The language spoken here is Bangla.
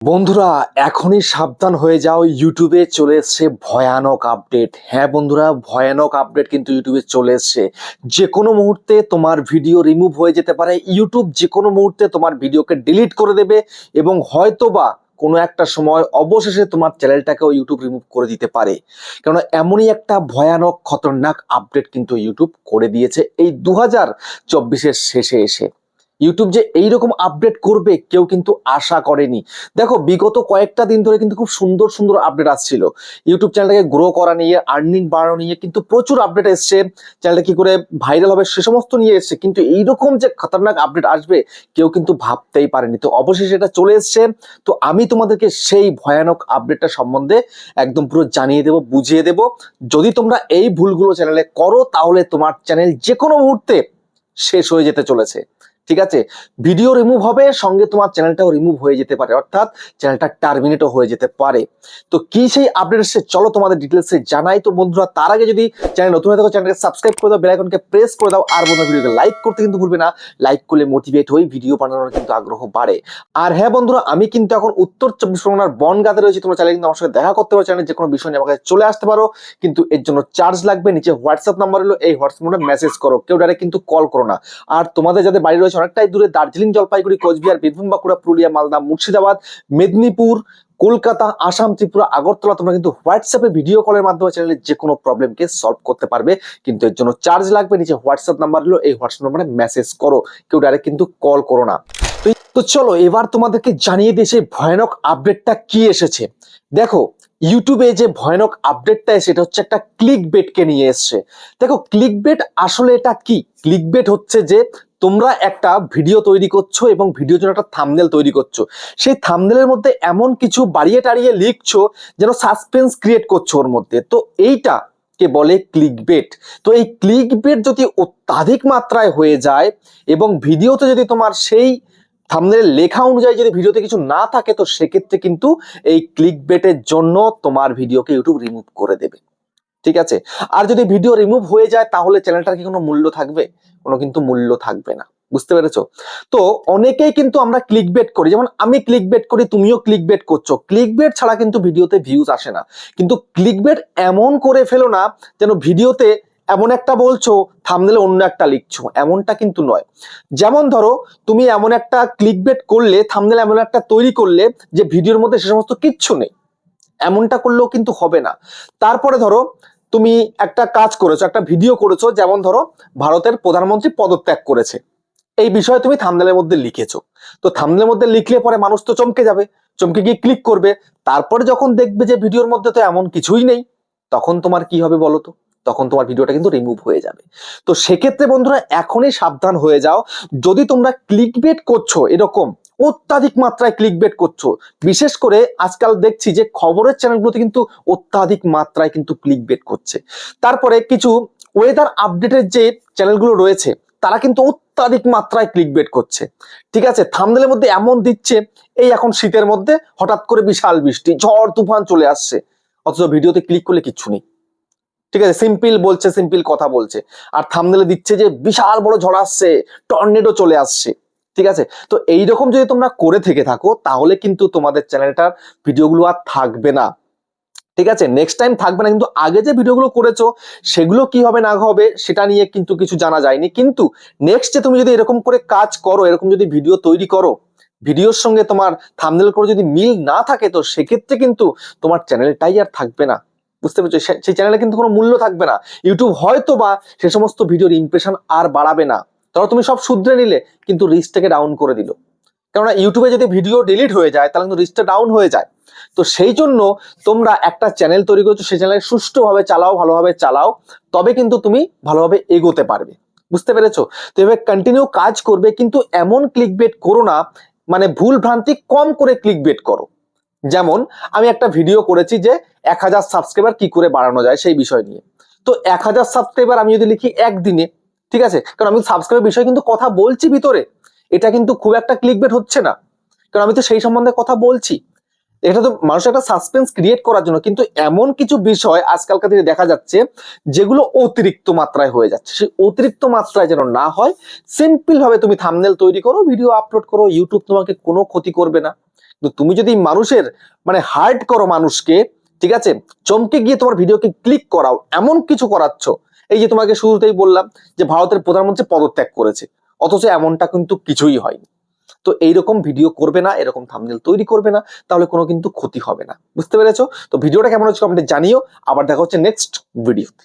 বন্ধুরা, এখনই সাবধান হয়ে যাও ইউটিউবে চলে এসছে ভয়ানক আপডেট হ্যাঁ বন্ধুরা, ভয়ানক আপডেট কিন্তু ইউটিউবে চলে এসছে। যে কোনো মুহূর্তে তোমার ভিডিও রিমুভ হয়ে যেতে পারে। ইউটিউব যে কোনো মুহূর্তে তোমার ভিডিওকে ডিলিট করে দেবে এবং হয়তোবা কোনো একটা সময় অবশেষে তোমার চ্যানেলটাকেও ইউটিউব রিমুভ করে দিতে পারে। কেননা এমনই একটা ভয়ানক, খতরনাক আপডেট কিন্তু ইউটিউব করে দিয়েছে এই দু হাজার শেষে এসে। ইউটিউব যে এইরকম আপডেট করবে, কেউ কিন্তু আশা করেনি। দেখো, বিগত কয়েকটা দিন ধরে কিন্তু খুব সুন্দর সুন্দর আপডেট আসছিল। ইউটিউব চ্যানেলটাকে গ্রো করা নিয়ে আর্নিং বাড়ানো নিয়ে কিন্তু প্রচুর আপডেট এসছে। চ্যানেলটা কি করে ভাইরাল হবে সে সমস্ত নিয়ে এসছে। কিন্তু এইরকম যে খতরনাক আপডেট আসবে, কেউ কিন্তু ভাবতেই পারেনি। তো অবশেষে এটা চলে এসছে। তো আমি তোমাদেরকে সেই ভয়ানক আপডেটটা সম্বন্ধে একদম পুরো জানিয়ে দেব, বুঝিয়ে দেব। যদি তোমরা এই ভুলগুলো চ্যানেলে করো, তাহলে তোমার চ্যানেল যে কোনো মুহূর্তে শেষ হয়ে যেতে চলেছে। ঠিক আছে? ভিডিও রিমুভ হবে, সঙ্গে তোমার চ্যানেলটাও রিমুভ হয়ে যেতে পারে। অর্থাৎ চ্যানেলটা টার্মিনেটও হয়ে যেতে পারে। তো কি সেই আপডেট এসছে? চলো তোমাদের ডিটেলসে জানাই। তো বন্ধুরা, তার আগে যদি চ্যানেল নতুন হয়ে থাকো চ্যানেলকে সাবস্ক্রাইব করে দাও বেল আইকনকে প্রেস করে দাও। আর বন্ধুরা ভিডিওকে লাইক করতে কিন্তু ভুলবে না। লাইক করলে মোটিভেট হই ভিডিও বানানোর কিন্তু আগ্রহ বাড়ে। আর হ্যাঁ বন্ধুরা, আমি কিন্তু এখন উত্তর চব্বিশ পরগনার বনগাতে রয়েছি। তোমরা চাইলে কিন্তু আমার সঙ্গে দেখা করতে পারো। চ্যানেল যে কোনো বিষয় নিয়ে আমার কাছে চলে আসতে পারো। কিন্তু এর জন্য চার্জ লাগবে। নিচে হোয়াটসঅ্যাপ নাম্বার হলো এই হোয়াটসঅ্যাপ নাম্বারে মেসেজ করো। কেউ ডাইরেক্ট কিন্তু কল করো না। আর তোমাদের যাদের বাড়ি রয়েছে অনেকটাই দূরে দার্জিলিং জলপাইগুড়ি, কোচবিহার, বীরভূম, বাঁকুড়া, পুরুলিয়া, মালদা, মুর্শিদাবাদ, মেদিনীপুর, কলকাতা, আসাম, ত্রিপুরা, আগরতলা। তোমরা কিন্তু হোয়াটসঅ্যাপে ভিডিও কলের মাধ্যমে চ্যানেলে যে কোনো প্রবলেমকে সলভ করতে পারবে। কিন্তু এর জন্য চার্জ লাগবে, নিচে হোয়াটসঅ্যাপ নাম্বার হলো এই হোয়াটসঅ্যাপ নাম্বারে মেসেজ করো। কেউ ডাইরেক্ট কিন্তু কল করো না। তো চলো, এবার তোমাদেরকে জানিয়ে দিয়ে সেই ভয়ানক আপডেটটা কি এসেছে। দেখো ইউটিউবে যে ভয়ানক আপডেটটা এসে এটা হচ্ছে একটা ক্লিক বেটকে নিয়ে এসছে। দেখো ক্লিক বেট আসলে এটা কি? ক্লিক বেট হচ্ছে যে তোমরা একটা ভিডিও তৈরি করছ এবং ভিডিওর জন্য একটা থামনেল তৈরি করছ। সেই থামনেলের মধ্যে এমন কিছু বাড়িয়ে টাড়িয়ে লিখছো যেন সাসপেন্স ক্রিয়েট করছ ওর মধ্যে। তো এইটা কে বলে ক্লিক বেট তো এই ক্লিক বেট যদি অত্যাধিক মাত্রায় হয়ে যায় এবং ভিডিওতে যদি তোমার সেই থামনেলের লেখা অনুযায়ী যদি ভিডিওতে কিছু না থাকে, তো সেক্ষেত্রে কিন্তু এই ক্লিক বেটের জন্য তোমার ভিডিওকে ইউটিউব রিমুভ করে দেবে। ঠিক আছে? আর যদি ভিডিও রিমুভ হয়ে যায়, তাহলে চ্যানেলটার কি কোনো মূল্য থাকবে? কোনো কিন্তু মূল্য থাকবে না। বুঝতে পেরেছ? তো অনেকেই কিন্তু আমরা ক্লিক বেট করি। যেমন আমি ক্লিক বেট করি, তুমিও ক্লিক বেট করছ। ক্লিক বেট ছাড়া কিন্তু ভিডিওতে ভিউজ আসে না। কিন্তু ক্লিক বেট এমন করে ফেলো না, যেন ভিডিওতে এমন একটা বলছো থামনেলে অন্য একটা লিখছো। এমনটা কিন্তু নয়। যেমন ধরো, তুমি এমন একটা ক্লিক বেট করলে থামনেল এমন একটা তৈরি করলে, যে ভিডিওর মধ্যে সে সমস্ত কিচ্ছু নেই। এমনটা করলেও কিন্তু হবে না। তারপরে ধরো, তুমি একটা কাজ করেছ, একটা ভিডিও করেছ, যেমন ধরো, ভারতের প্রধানমন্ত্রী পদত্যাগ করেছে। এই বিষয়ে তুমি থামনেলের মধ্যে লিখেছো। তো থামনেলের মধ্যে লিখলে পরে মানুষ তো চমকে যাবে, চমকে গিয়ে ক্লিক করবে। তারপরে যখন দেখবে যে ভিডিওর মধ্যে তো এমন কিছুই নেই, তখন তোমার কি হবে বলো তো? তখন তোমার ভিডিওটা কিন্তু রিমুভ হয়ে যাবে। তো সেক্ষেত্রে বন্ধুরা, এখনই সাবধান হয়ে যাও। যদি তোমরা ক্লিক বেট করছ এরকম অত্যাধিক মাত্রায় ক্লিক বেট করছ। বিশেষ করে আজকাল দেখছি যে খবরের চ্যানেলগুলোতে কিন্তু অত্যাধিক মাত্রায় কিন্তু ক্লিক বেট করছে। তারপরে কিছু ওয়েদার আপডেটের যে চ্যানেলগুলো রয়েছে, তারা কিন্তু অত্যাধিক মাত্রায় ক্লিক বেট করছে। ঠিক আছে থামদেলের মধ্যে এমন দিচ্ছে, এই এখন শীতের মধ্যে হঠাৎ করে বিশাল বৃষ্টি, ঝড়, তুফান চলে আসছে। অথচ ভিডিওতে ক্লিক করলে কিচ্ছু নেই। ঠিক আছে সিম্পল বলছে সিম্পল কথা বলছে। আর থামদেলে দিচ্ছে যে বিশাল বড় ঝড় আসছে টর্নেডো চলে আসছে। ঠিক আছে? তো এইরকম যদি তোমরা করে থেকে থাকো, তাহলে কিন্তু তোমাদের চ্যানেলটার ভিডিওগুলো আর থাকবে না। ঠিক আছে? নেক্সট টাইম থাকবে না, কিন্তু আগে যে ভিডিওগুলো করেছ, সেগুলো কি হবে না হবে, সেটা নিয়ে কিন্তু কিছু জানা যায়নি। কিন্তু নেক্সট যে তুমি যদি এরকম করে কাজ করো, এরকম যদি ভিডিও তৈরি করো, ভিডিওর সঙ্গে তোমার থামনেল করে যদি মিল না থাকে, তো সেক্ষেত্রে কিন্তু তোমার চ্যানেলটাই আর থাকবে না। বুঝতে পেরেছ? সেই চ্যানেলে কিন্তু কোনো মূল্য থাকবে না। ইউটিউব হয়তো বা সে সমস্ত ভিডিওর ইমপ্রেশন আর বাড়াবে না। ধরো তুমি সব শুধরে নিলে, কিন্তু রিচটাকে ডাউন করে দিল। কেননা ইউটিউবে যদি ভিডিও ডিলিট হয়ে যায়, তাহলে কিন্তু রিচটা ডাউন হয়ে যায়। তো সেই জন্য তোমরা একটা চ্যানেল তৈরি করছ, সেই চ্যানেল সুষ্ঠুভাবে চালাও, ভালোভাবে চালাও, তবে কিন্তু তুমি ভালোভাবে এগোতে পারবে। বুঝতে পেরেছ? তো এভাবে কন্টিনিউ কাজ করবে, কিন্তু এমন ক্লিক বেট করো না মানে ভুল ভ্রান্তি কম করে ক্লিক বেট করো। যেমন, আমি একটা ভিডিও করেছি যে এক হাজার সাবস্ক্রাইবার কি করে বাড়ানো যায় সেই বিষয় নিয়ে। তো এক হাজার সাবস্ক্রাইবার আমি যদি লিখি একদিনে ঠিক আছে? কারণ আমি সাবস্ক্রাইবার বিষয়ে কিন্তু কথা বলছি ভিতরে। এটা কিন্তু খুব একটা ক্লিক বেট হচ্ছে না। কারণ আমি তো সেই সম্বন্ধে কথা বলছি। এটা তো মানুষের একটা সাসপেন্স ক্রিয়েট করার জন্য। কিন্তু এমন কিছু বিষয় আজকালকার দিনে দেখা যাচ্ছে, যেগুলো অতিরিক্ত মাত্রায় হয়ে যাচ্ছে। সেই অতিরিক্ত মাত্রায় যেন না হয় সিম্পল ভাবে তুমি থামনেল তৈরি করো ভিডিও আপলোড করো ইউটিউব তোমাকে কোনো ক্ষতি করবে না। কিন্তু তুমি যদি মানুষের মানে হার্ট করো মানুষকে, ঠিক আছে? চমকে গিয়ে তোমার ভিডিওকে ক্লিক করাও, এমন কিছু করাচ্ছ এই যে তোমাকে শুরুতেই বললাম যে ভারতের প্রধানমন্ত্রী পদত্যাগ করেছে, অথচ এমনটা কিন্তু কিছুই হয়নি। তো এইরকম ভিডিও করবে না, এরকম থামনেল তৈরি করবে না, তাহলে কোনো কিন্তু ক্ষতি হবে না। বুঝতে পেরেছ? তো ভিডিওটা কেমন হচ্ছে কমেন্টে জানিও। আবার দেখা হচ্ছে নেক্সট ভিডিওতে